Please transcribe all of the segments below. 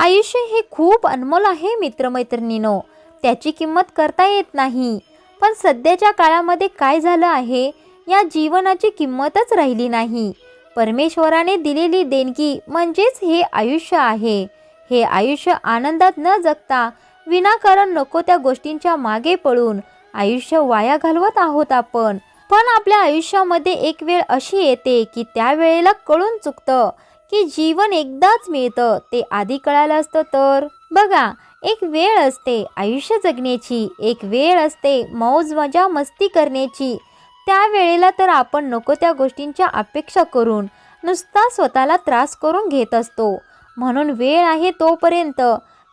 आयुष्य हे खूप अनमोल आहे मित्रमैत्रिणीनो. त्याची किंमत करता येत नाही. पण सध्याच्या काळामध्ये काय झालं आहे? या जीवनाची किंमतच राहिली नाही. परमेश्वराने दिलेली देणगी म्हणजेच हे आयुष्य आहे. हे आयुष्य आनंदात न जगता विनाकारण नको त्या गोष्टींच्या मागे पळून आयुष्य वाया घालवत आहोत आपण. पण आपल्या आयुष्यामध्ये एक वेळ अशी येते की त्यावेळेला कळून चुकतं. की जीवन एकदाच मिळतं ते आधी कळालं असतं तर. बघा एक वेळ असते आयुष्य जगण्याची एक वेळ असते मौज मजा मस्ती करण्याची. त्या वेळेला तर आपण नको त्या गोष्टींच्या अपेक्षा करून नुसता स्वतःला त्रास करून घेत असतो. म्हणून वेळ आहे तोपर्यंत.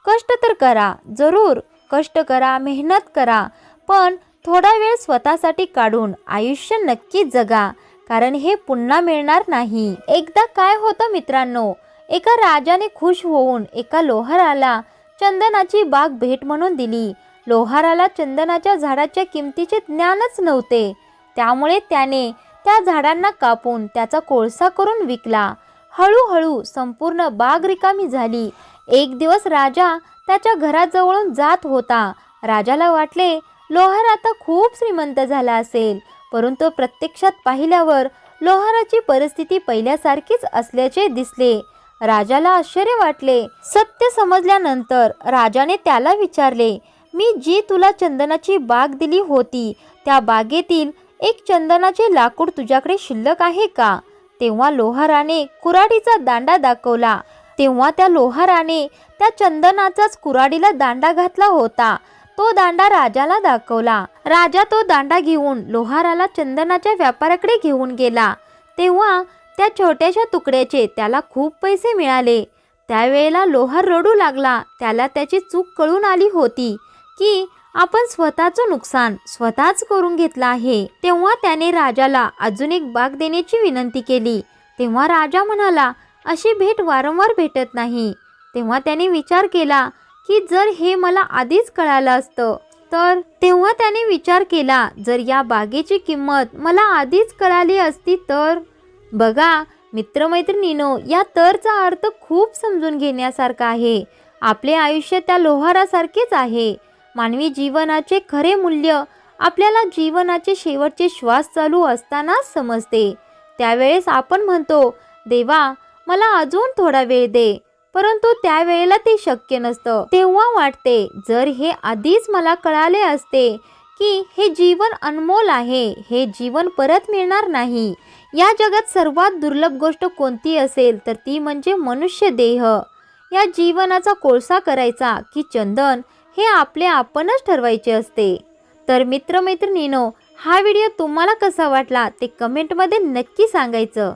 कष्ट तर करा जरूर. कष्ट करा मेहनत करा. पण थोडा वेळ स्वतःसाठी काढून आयुष्य नक्की जगा. कारण हे पुन्हा मिळणार नाही. एकदा काय होतं मित्रांनो एका राजाने खुश होऊन एका लोहाराला चंदनाची बाग भेट म्हणून दिली. लोहाराला चंदनाच्या झाडाच्या किमतीचे ज्ञानच नव्हते. त्यामुळे त्याने त्या झाडांना कापून त्याचा कोळसा करून विकला. हळूहळू संपूर्ण बाग रिकामी झाली. एक दिवस राजा त्याच्या घराजवळून जात होता. राजाला वाटले लोहार आता खूप श्रीमंत झाला असेल. परंतु प्रत्यक्षात पाहिल्यावर लोहाराची परिस्थिती पहिल्यासारखीच असल्याचे दिसले. राजाला आश्चर्य वाटले. सत्य समजल्यानंतर राजाने त्याला विचारले मी जी तुला चंदनाची बाग दिली होती त्या बागेतील एक चंदनाचे लाकूड तुझ्याकडे शिल्लक आहे का? तेव्हा लोहाराने कुराडीचा दांडा दाखवला. तेव्हा त्या लोहाराने त्या चंदनाचाच कुराडीला दांडा घातला होता. तो दांडा राजाला दाखवला. राजा तो दांडा घेऊन लोहाराला चंदनाच्या व्यापाऱ्याकडे घेऊन गेला. तेव्हा त्या छोट्याशा तुकड्याचे त्याला खूप पैसे मिळाले. त्यावेळेला लोहार रडू लागला. त्याला त्याची चूक कळून आली होती की आपण स्वतःचं नुकसान स्वतःच करून घेतलं आहे. तेव्हा त्याने राजाला अजून एक बाग देण्याची विनंती केली. तेव्हा राजा म्हणाला अशी भेट वारंवार भेटत नाही. तेव्हा त्याने विचार केला की जर हे मला आधीच कळालं असतं तर तेव्हा त्याने विचार केला जर या बागेची किंमत मला आधीच कळाली असती तर? बघा मित्रमैत्रिणीनो या तरचा अर्थ खूप समजून घेण्यासारखा आहे. आपले आयुष्य त्या लोहारासारखेच आहे. मानवी जीवनाचे खरे मूल्य आपल्याला जीवनाचे शेवटचे श्वास चालू असतानाच समजते. त्यावेळेस आपण म्हणतो देवा मला अजून थोडा वेळ दे. परंतु त्यावेळेला ते शक्य नसतं. तेव्हा वाटते जर हे आधीच मला कळाले असते की हे जीवन अनमोल आहे हे जीवन परत मिळणार नाही. या जगात सर्वात दुर्लभ गोष्ट कोणती असेल तर ती म्हणजे मनुष्य देह. या जीवनाचा कोळसा करायचा की चंदन हे आपले आपणच ठरवायचे असते. तर मित्रमैत्रिणीनो हा व्हिडिओ तुम्हाला कसा वाटला ते कमेंटमध्ये नक्की सांगायचं.